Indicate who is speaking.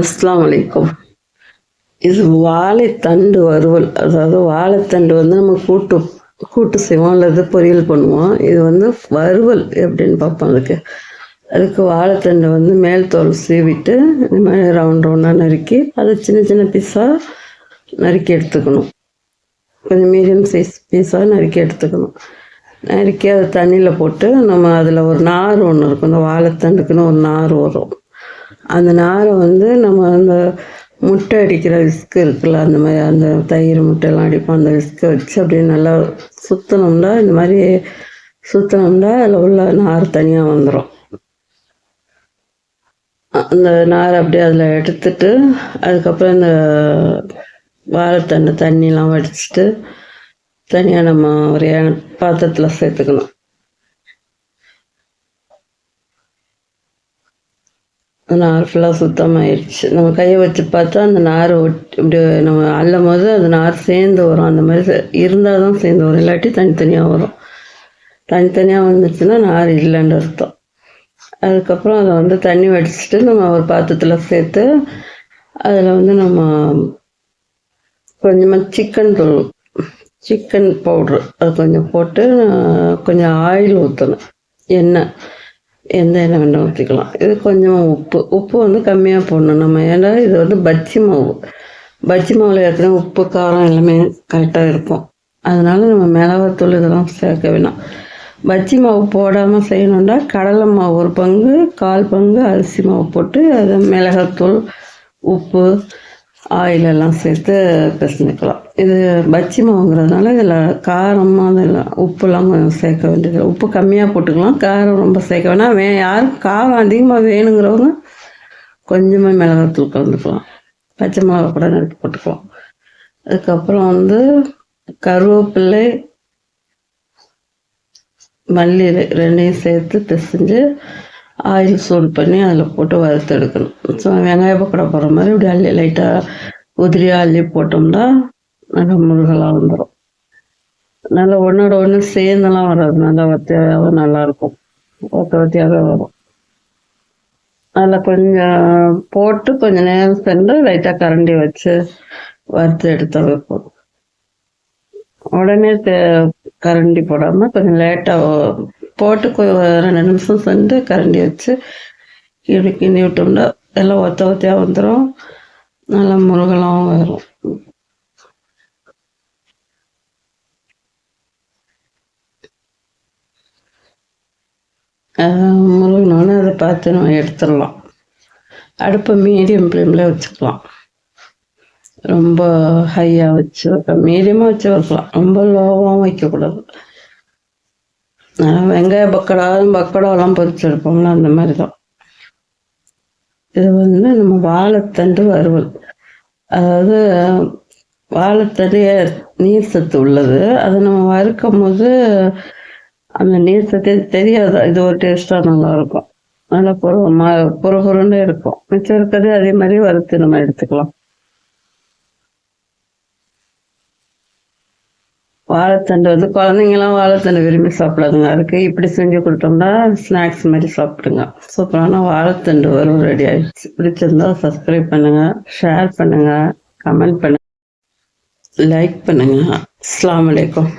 Speaker 1: அஸ்லாம் வலைக்கம் இது வாழைத்தண்டு வறுவல். அதாவது வாழைத்தண்டு வந்து நம்ம கூட்டு கூட்டு செய்வோம். அல்லது பொரியல் பண்ணுவோம். இது வந்து வறுவல் எப்படின்னு பார்ப்போம் அதுக்கு. அதுக்கு வாழைத்தண்டை வந்து மேல் தோல் சீவிட்டு இந்த மாதிரி ரவுண்ட் ரவுண்டாக நறுக்கி அதை சின்ன சின்ன பீஸாக நறுக்கி எடுத்துக்கணும். கொஞ்சம் மீடியம் சைஸ் பீஸாக நறுக்கி எடுத்துக்கணும். நறுக்கி அதை தண்ணியில் போட்டு நம்ம அதில் ஒரு நார் ஒன்று இருக்கும். இந்த வாழைத்தண்டுக்குன்னு ஒரு நார் வரும். அந்த நாரை வந்து நம்ம அந்த முட்டை அடிக்கிற விஸ்க் இருக்குல்ல அந்த மாதிரி அந்த தயிர் முட்டையெல்லாம் அடிப்போம் அந்த விஸ்கை வச்சு அப்படியே நல்லா சுற்றினோம்னா இந்த மாதிரி சுற்றினோம்னா அதில் உள்ள நார் தனியாக வந்துடும் அந்த நாரை அப்படியே அதில் எடுத்துட்டு அதுக்கப்புறம் இந்த வாழைத்தண்ணு தண்ணிலாம் வடிச்சிட்டு தனியாக நம்ம ஒரு பாத்திரத்தில் சேர்த்துக்கணும். நார் ஃபுல்லாக சுத்தமாயிடுச்சு நம்ம கையை வச்சு பார்த்தா அந்த நார் ஒட்டி இப்படி நம்ம அள்ளும் போது அந்த நார் சேர்ந்து வரும். அந்த மாதிரி இருந்தால் தான் சேர்ந்து வரும். இல்லாட்டி தனித்தனியாக வரும். தனித்தனியாக வந்துச்சுன்னா நார் இல்லைன்னு அர்த்தம். அதுக்கப்புறம் அதை வந்து தண்ணி வடிச்சிட்டு நம்ம ஒரு பாத்திரத்தில் சேர்த்து அதில் வந்து நம்ம கொஞ்சமாக சிக்கன் தூள் சிக்கன் பவுட்ரு அது கொஞ்சம் போட்டு கொஞ்சம் ஆயில் ஊற்றணும் எண்ணெய். எந்த எண்ணெய் வேண்டாம் ஊற்றிக்கலாம் இது கொஞ்சமாக உப்பு. உப்பு வந்து கம்மியாக போடணும். நம்ம ஏன்னா இது வந்து பஜ்ஜி மாவு. பஜ்ஜி மாவில் ஏற்கனவே உப்பு காரம் எல்லாமே கரெக்டாக இருக்கும். அதனால நம்ம மிளகாத்தூள் இதெல்லாம் சேர்க்க வேணாம். பஜ்ஜி மாவு போடாமல் செய்யணுன்னா கடலை மாவு ஒரு பங்கு கால் பங்கு அரிசி மாவு போட்டு அதை மிளகாத்தூள் உப்பு ஆயிலெல்லாம் சேர்த்து பிசைஞ்சிக்கலாம். இது பச்சி மாவுங்கிறதுனால இதில் காரமாக அதெல்லாம் உப்புலாம் கொஞ்சம் சேர்க்க வேண்டியது உப்பு கம்மியாக போட்டுக்கலாம் காரம் ரொம்ப சேர்க்க வேணாம். வே யாரும் காரம் அதிகமாக வேணுங்கிறவங்க கொஞ்சமாக மிளகாத்தூள் கலந்துக்கலாம். பச்சை மிளகா கூட நறுக்கி போட்டுக்கலாம். அதுக்கப்புறம் வந்து கருவேப்பிள்ளை மல்லி ரெண்டையும் சேர்த்து பிசைஞ்சு ஆயில் சூடு பண்ணி அதில் போட்டு வறுத்து எடுக்கணும். ஸோ வெங்காய பக்கடா போடுற மாதிரி இப்படி அள்ளி லைட்டாக உதிரியாக அள்ளி போட்டோம்னா நல்லா முருகலாக வந்துடும் நல்லா ஒன்றோட ஒன்று சேர்ந்தெல்லாம் வராது. நல்லா வத்தியாகவும் நல்லாயிருக்கும் ஒத்த வத்தியாக வரும். அதில் கொஞ்சம் போட்டு கொஞ்சம் நேரம் சென்று லைட்டாக கரண்டி வச்சு வறுத்து எடுத்து வைப்போம் உடனே கரண்டி போடாமல் கொஞ்சம் லேட்டாக போட்டு ரெண்டு நிமிஷம் சென்று கரண்டி வச்சு இப்படி கிண்டி விட்டோம்னா எல்லாம் ஒத்த ஒத்தையாக வந்துடும் நல்லா முருகலாம் வரும். முருகனோன்னு அதை பார்த்து நம்ம எடுத்துடலாம். அடுப்பை மீடியம் ஃப்ளேமில் வச்சுக்கலாம். ரொம்ப ஹையாக வச்சு மீடியமாக வச்சு வைக்கலாம் ரொம்ப லோவாகவும் வைக்கக்கூடாது. வெங்காய பக்கடா பக்கடாலாம் பொரிச்சு எடுப்போம்ல அந்த மாதிரி தான் இது வந்து நம்ம வாழைத்தண்டு வறுவல். அதாவது வாழைத்தண்டு நீர் சத்து உள்ளது. அதை நம்ம வறுக்கும் போது அந்த நீர் சத்து தெரியாது? இது ஒரு டேஸ்ட்டாக நல்லா இருக்கும் நல்லா புற ம பொறுன்னு இருக்கும். மிச்சம் இருக்கிறதே அதே மாதிரி வறுத்து நம்ம எடுத்துக்கலாம். வாழைத்தண்டு வந்து குழந்தைங்களாம் வாழைத்தண்டு விரும்பி சாப்பிடாதுங்க. அதுக்கு இப்படி செஞ்சு கொடுத்தோம்னா ஸ்நாக்ஸ் மாதிரி சாப்பிடுங்க. சூப்பரான வாழைத்தண்டு வரும் ரெடி ஆயிடுச்சு. பிடிச்சிருந்தா சப்ஸ்கிரைப் பண்ணுங்க ஷேர் பண்ணுங்க கமெண்ட் பண்ணுங்க லைக் பண்ணுங்க. அஸ்லாம் வலைக்கம்